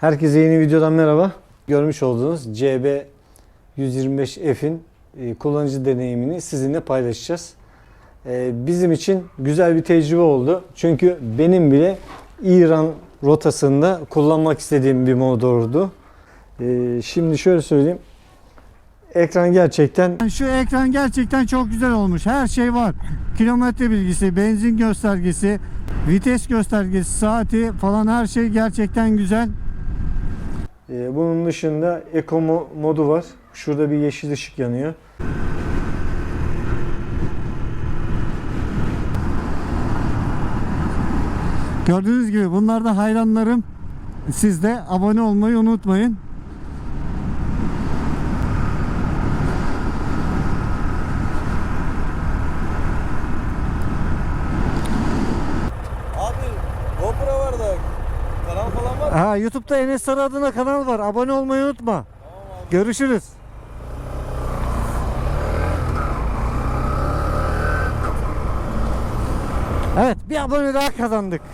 Herkese yeni videodan merhaba. Görmüş olduğunuz CB 125F'in e, kullanıcı deneyimini sizinle paylaşacağız. E, Bizim için güzel bir tecrübe oldu. Çünkü benim bile İran rotasında kullanmak istediğim bir motordu. E, Şimdi şöyle söyleyeyim. Ekran gerçekten Şu ekran gerçekten çok güzel olmuş. Her şey var. Kilometre bilgisi, benzin göstergesi, vites göstergesi, saati falan her şey gerçekten güzel. E, bunun dışında Eco mo- modu var. Şurada bir yeşil ışık yanıyor. Gördüğünüz gibi bunlar da hayranlarım. Siz de abone olmayı unutmayın. Abi GoPro var da kanal falan var mı? Ha YouTube'da Enes Sarı adına kanal var. Abone olmayı unutma. Görüşürüz. Evet bir abone daha kazandık.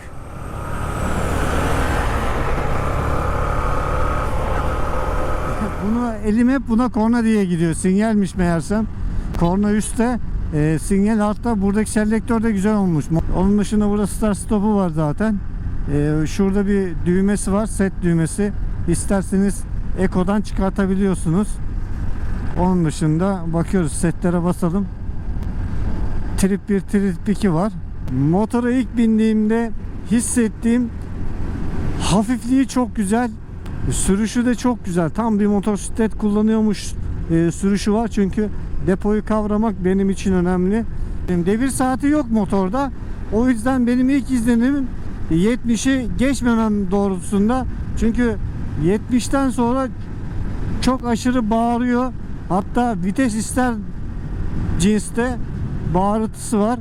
Bunu elim hep buna korna diye gidiyor. Sinyalmiş meğersem. Korna üstte. e, sinyal altta. Buradaki selektör de güzel olmuş. Onun dışında burada start stopu var zaten. E, şurada bir düğmesi var. Set düğmesi. İsterseniz Eko'dan çıkartabiliyorsunuz. Onun dışında bakıyoruz setlere basalım. Trip 1, Trip 2 var. Motora ilk bindiğimde hissettiğim hafifliği çok güzel. Sürüşü de çok güzel. Tam bir motosiklet kullanıyormuş e, sürüşü var. Çünkü depoyu kavramak benim için önemli. Devir saati yok motorda. O yüzden benim ilk izlenimim 70'i geçmemem doğrultusunda. Çünkü 70'ten sonra çok aşırı bağırıyor. Hatta vites ister cinste bağırtısı var.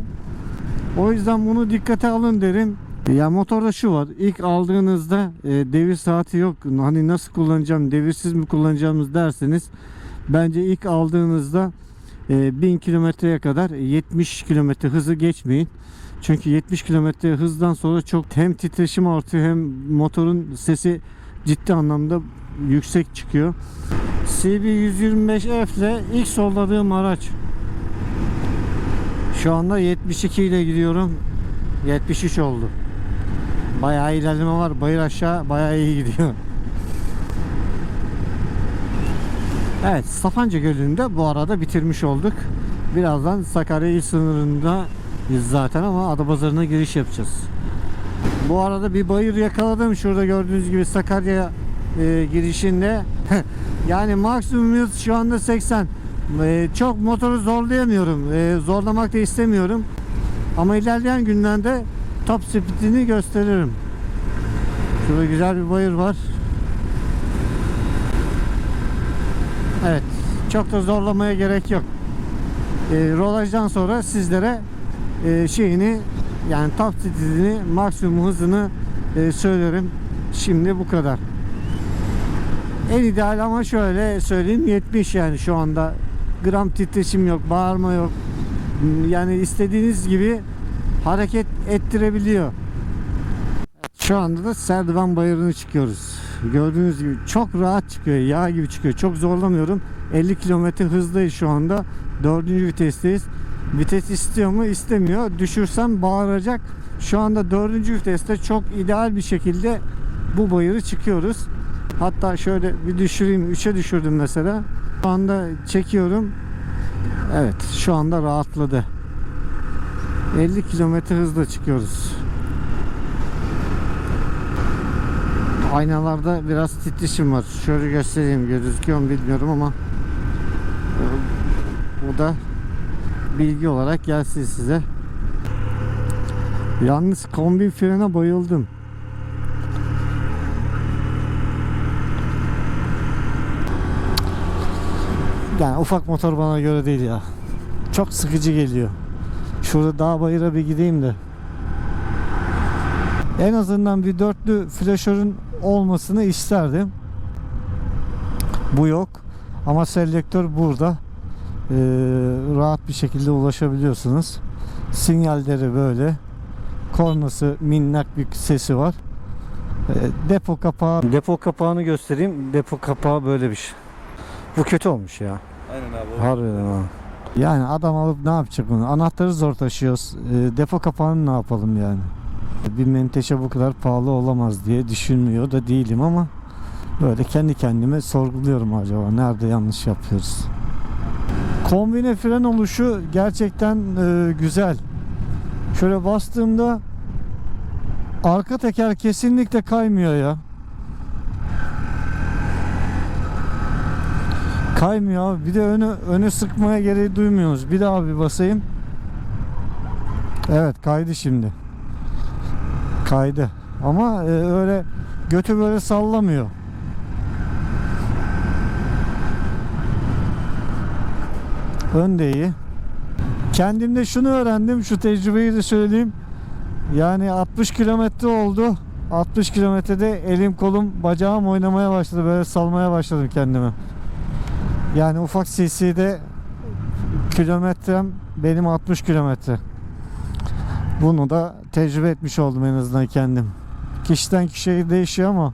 O yüzden bunu dikkate alın derim. Ya motorda şu var. İlk aldığınızda e, devir saati yok. Hani nasıl kullanacağım, devirsiz mi kullanacağımız derseniz bence ilk aldığınızda e, 1000 kilometreye kadar 70 kilometre hızı geçmeyin. Çünkü 70 kilometre hızdan sonra çok hem titreşim artıyor hem motorun sesi ciddi anlamda yüksek çıkıyor. CB125F ile ilk solladığım araç. Şu anda 72 ile gidiyorum. 73 oldu. Bayağı ilerleme var. Bayır aşağı bayağı iyi gidiyor. Evet, Sapanca Gölü'nde bu arada bitirmiş olduk. Birazdan Sakarya il sınırında zaten ama Adapazarı'na giriş yapacağız. Bu arada bir bayır yakaladım. Şurada gördüğünüz gibi Sakarya e, girişinde. yani maksimum hız şu anda 80. E, çok motoru zorlayamıyorum. E, zorlamak da istemiyorum. Ama ilerleyen günlerde top speedini gösteririm. Şurada güzel bir bayır var. Evet. Çok da zorlamaya gerek yok. E, rolajdan sonra sizlere e, şeyini yani speedini maksimum hızını e, söylerim. Şimdi bu kadar. En ideal ama şöyle söyleyeyim 70 yani şu anda gram titreşim yok, bağırma yok. Yani istediğiniz gibi hareket ettirebiliyor. Şu anda da Serdivan Bayırı'nı çıkıyoruz. Gördüğünüz gibi çok rahat çıkıyor. Yağ gibi çıkıyor. Çok zorlamıyorum. 50 km hızdayız şu anda. Dördüncü vitesteyiz. Vites istiyor mu? İstemiyor. Düşürsem bağıracak. Şu anda dördüncü viteste çok ideal bir şekilde bu bayırı çıkıyoruz. Hatta şöyle bir düşüreyim. 3'e düşürdüm mesela. Şu anda çekiyorum. Evet şu anda rahatladı. 50 kilometre hızla çıkıyoruz. Aynalarda biraz titreşim var. Şöyle göstereyim gözüküyor mu bilmiyorum ama e, bu da bilgi olarak gelsin size. Yalnız kombin frene bayıldım. Yani ufak motor bana göre değil ya. Çok sıkıcı geliyor. Şurada dağ bayıra bir gideyim de. En azından bir dörtlü flaşörün olmasını isterdim. Bu yok. Ama selektör burada. Ee, rahat bir şekilde ulaşabiliyorsunuz. Sinyalleri böyle. Kornası minnak bir sesi var. E, depo kapağı depo kapağını göstereyim. Depo kapağı böyle bir şey. Bu kötü olmuş ya. Aynen abi. Harbiden ha. Yani adam alıp ne yapacak bunu? Anahtarı zor taşıyoruz. E, depo kapağını ne yapalım yani? Bir menteşe bu kadar pahalı olamaz diye düşünmüyor da değilim ama böyle kendi kendime sorguluyorum acaba nerede yanlış yapıyoruz. Kombine fren oluşu gerçekten e, güzel. Şöyle bastığımda arka teker kesinlikle kaymıyor ya. Kaymıyor. Bir de önü önü sıkmaya gereği duymuyoruz. Bir daha bir basayım. Evet kaydı şimdi. Kaydı. Ama e, öyle götü böyle sallamıyor. Ön de iyi. Kendimde şunu öğrendim. Şu tecrübeyi de söyleyeyim. Yani 60 kilometre oldu. 60 kilometrede elim kolum bacağım oynamaya başladı. Böyle salmaya başladım kendimi. Yani ufak cc'de kilometrem benim 60 kilometre. Bunu da tecrübe etmiş oldum en azından kendim. Kişiden kişiye değişiyor ama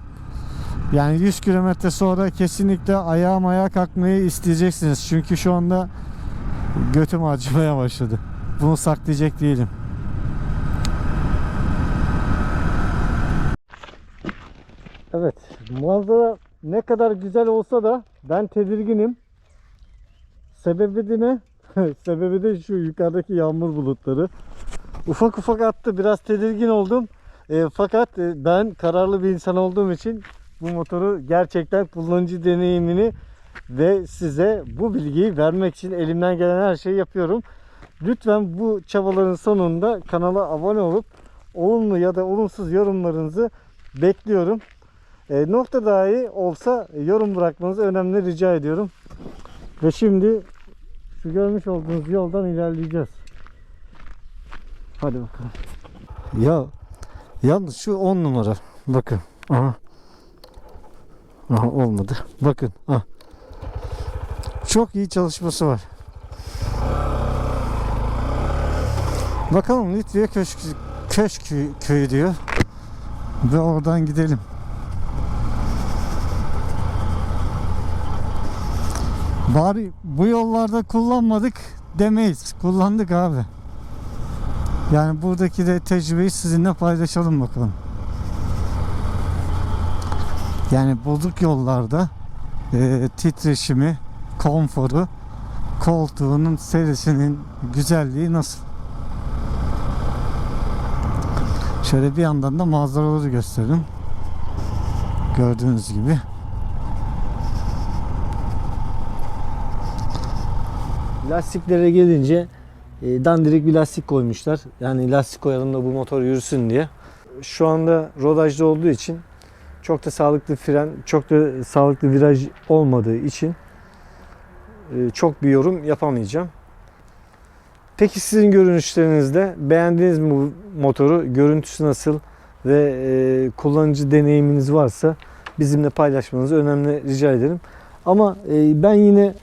yani 100 kilometre sonra kesinlikle ayağım ayağa kalkmayı isteyeceksiniz. Çünkü şu anda götüm acımaya başladı. Bunu saklayacak değilim. Evet, manzara ne kadar güzel olsa da ben tedirginim. Sebebi de ne? Sebebi de şu yukarıdaki yağmur bulutları. Ufak ufak attı. Biraz tedirgin oldum. E, fakat e, ben kararlı bir insan olduğum için bu motoru gerçekten kullanıcı deneyimini ve size bu bilgiyi vermek için elimden gelen her şeyi yapıyorum. Lütfen bu çabaların sonunda kanala abone olup olumlu ya da olumsuz yorumlarınızı bekliyorum. E, nokta dahi olsa yorum bırakmanızı önemli rica ediyorum. Ve şimdi şu görmüş olduğunuz yoldan ilerleyeceğiz. Hadi bakalım. Ya yalnız şu 10 numara. Bakın. Aha. Aha olmadı. Bakın. Ah. Çok iyi çalışması var. Bakalım Litviye Köşk, Köşk köyü diyor. Ve oradan gidelim. Bari bu yollarda kullanmadık demeyiz. Kullandık abi. Yani buradaki de tecrübeyi sizinle paylaşalım bakalım. Yani bulduk yollarda e, titreşimi, konforu, koltuğunun serisinin güzelliği nasıl? Şöyle bir yandan da manzaraları gösterelim. Gördüğünüz gibi. Lastiklere gelince e, dandirik bir lastik koymuşlar. Yani lastik koyalım da bu motor yürüsün diye. Şu anda rodajda olduğu için çok da sağlıklı fren, çok da sağlıklı viraj olmadığı için çok bir yorum yapamayacağım. Peki sizin görünüşlerinizde beğendiniz mi bu motoru? Görüntüsü nasıl ve e, kullanıcı deneyiminiz varsa bizimle paylaşmanızı önemli rica ederim. Ama e, ben yine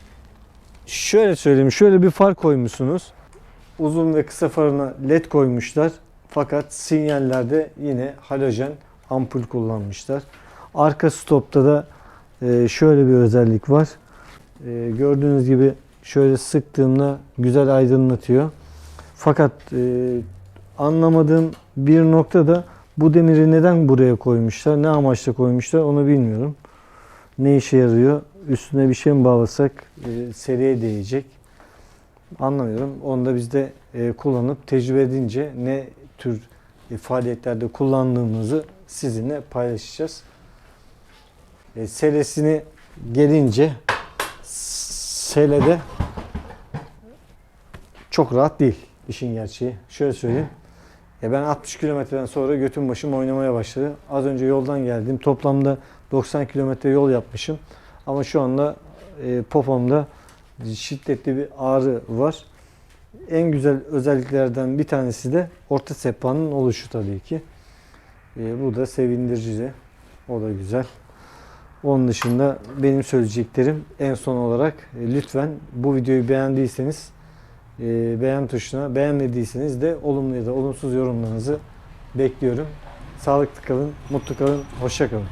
Şöyle söyleyeyim, şöyle bir far koymuşsunuz. Uzun ve kısa farına led koymuşlar. Fakat sinyallerde yine halojen ampul kullanmışlar. Arka stopta da e, şöyle bir özellik var. E, Gördüğünüz gibi şöyle sıktığımda güzel aydınlatıyor. Fakat e, anlamadığım bir nokta da bu demiri neden buraya koymuşlar, ne amaçla koymuşlar onu bilmiyorum. Ne işe yarıyor? Üstüne bir şey mi bağlasak e, seriye değecek? Anlamıyorum. Onu da biz de e, kullanıp tecrübe edince ne tür e, faaliyetlerde kullandığımızı sizinle paylaşacağız. E, selesini gelince selede çok rahat değil işin gerçeği. Şöyle söyleyeyim. E ben 60 kilometreden sonra götüm başım oynamaya başladı. Az önce yoldan geldim. Toplamda 90 kilometre yol yapmışım. Ama şu anda e, popomda şiddetli bir ağrı var. En güzel özelliklerden bir tanesi de orta sehpanın oluşu tabii ki. E, bu da sevindirici. O da güzel. Onun dışında benim söyleyeceklerim en son olarak e, lütfen bu videoyu beğendiyseniz e, beğen tuşuna, beğenmediyseniz de olumlu ya da olumsuz yorumlarınızı bekliyorum. Sağlıklı kalın, mutlu kalın, hoşça kalın.